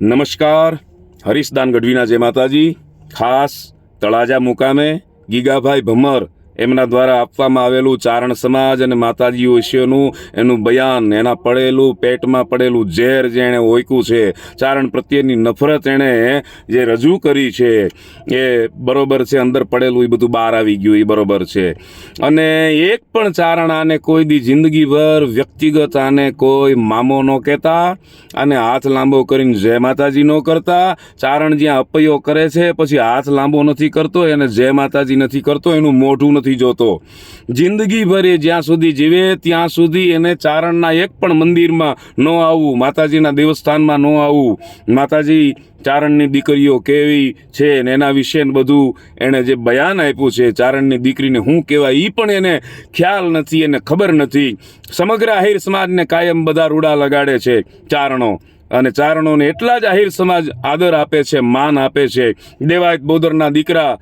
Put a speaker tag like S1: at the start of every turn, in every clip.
S1: નમસ્કાર હરીશદાન ગઢવીના જય માતાજી. ખાસ તળાજા મુકામે ગીગાભાઈ ભમર એમના દ્વારા આપવામાં આવેલું ચારણ સમાજ અને માતાજી વિશેનું એનું બયાન, એના પડેલું પેટમાં પડેલું ઝેર જે એણે ઓયકું છે, ચારણ પ્રત્યેની નફરત એણે જે રજૂ કરી છે, એ બરોબર છે, અંદર પડેલું એ બધું બહાર આવી ગયું, એ બરોબર છે. અને એક પણ ચારણ આને કોઈ દી જિંદગીભર વ્યક્તિગત આને કોઈ મામો ન કહેતા અને હાથ લાંબો કરીને જય માતાજી ન કરતા. ચારણ જ્યાં અપૈયો કરે છે, પછી હાથ લાંબો નથી કરતો, એને જય માતાજી નથી કરતો, એનું મોઢું નથી જોતો. જિંદગીભર જ્યાં સુધી જીવે, ત્યાં સુધી એને ચારણના એક પણ મંદિરમાં ન આવવું, માતાજીના દેવસ્થાનમાં ન આવવું. માતાજી, ચારણની દીકરીઓ કેવી છે ને એના વિશે બધું એણે જે બયાન આપ્યું છે ચારણની દીકરીને શું કહેવાય એ પણ એને ખ્યાલ નથી એને ખબર નથી. સમગ્ર આહિર સમાજને કાયમ બધા રૂડા લગાડે છે ચારણો. અને ચારણોને એટલા જ આહિર સમાજ આદર આપે છે, માન આપે છે. દેવાયત બોદરના દીકરા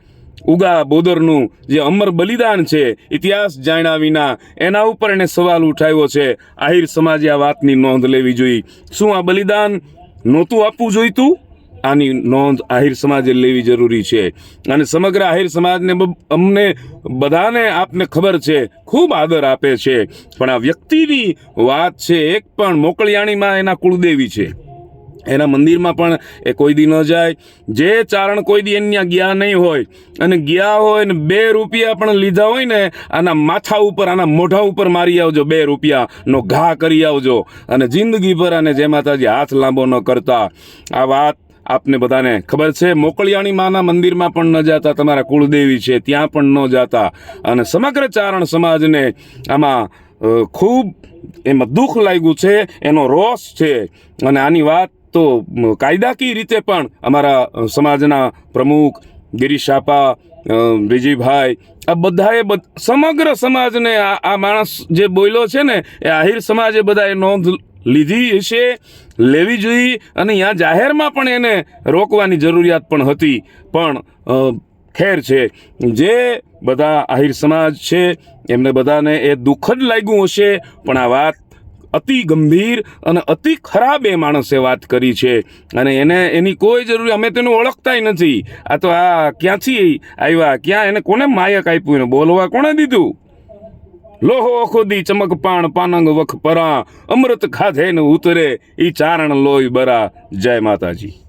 S1: ઉગા બોદરનું જે અમર બલિદાન છે, ઇતિહાસ જાણ્યા વિના એના ઉપર એણે સવાલ ઉઠાવ્યો છે. આહિર સમાજે આ વાતની નોંધ લેવી જોઈએ. શું આ બલિદાન નહોતું આપવું જોઈતું? આની નોંધ આહિર સમાજે લેવી જરૂરી છે. અને સમગ્ર આહિર સમાજને અમને બધાને આપને ખબર છે, ખૂબ આદર આપે છે. પણ આ વ્યક્તિની વાત છે, એક પણ મોકળિયાણીમાં એના કુળદેવી છે. એના મંદિરમાં પણ એ કોઈ દી ન જાય. જે ચારણ કોઈ દી એની ગયા નહીં હોય અને ગયા હોય ને બે રૂપિયા પણ લીધા હોય ને, આના માથા ઉપર, આના મોઢા ઉપર મારી આવજો બે રૂપિયાનો ઘા કરી આવજો. અને જિંદગીભર અને જે માતાજી હાથ લાંબો ન કરતા. આ વાત આપને બધાને ખબર છે. મોકળિયાણી માના મંદિરમાં પણ ન જાતા, તમારા કુળદેવી છે, ત્યાં પણ ન જાતા. અને સમગ્ર ચારણ સમાજને આમાં ખૂબ એમાં દુઃખ લાગ્યું છે, એનો રોષ છે. અને આની વાત તો કાયદાકીય રીતે પણ અમારા સમાજના પ્રમુખ ગિરીશ અ, વિજયભાઈ આ બધાએ બધ- સમગ્ર સમાજને આ માણસ જે બોલ્યો છે ને એ આહિર સમાજે બધાએ નોંધ લીધી છે લેવી જોઈએ અને અહીંયા જાહેરમાં પણ એને રોકવાની જરૂરિયાત પણ હતી. પણ ખેર છે જે બધા આહિર સમાજ છે એમને બધાને એ દુઃખદ લાગ્યું હશે પણ આ વાત અતિ ગંભીર અને અતિ ખરાબ એ માણસે વાત કરી છે. અને એને, એની કોઈ જરૂર, અમે તેનું ઓળખતાય નથી. આ તો આ ક્યાંથી આવ્યા? ક્યાં એને કોને માયક આપ્યું? એને બોલવા કોણે દીધું? લોહો ખોદી, ચમક પાણ, પાનંગ વખ પરા, અમૃત ખાધે ને ઉતરે, ઈ ચારણ લોય બરા. જય માતાજી.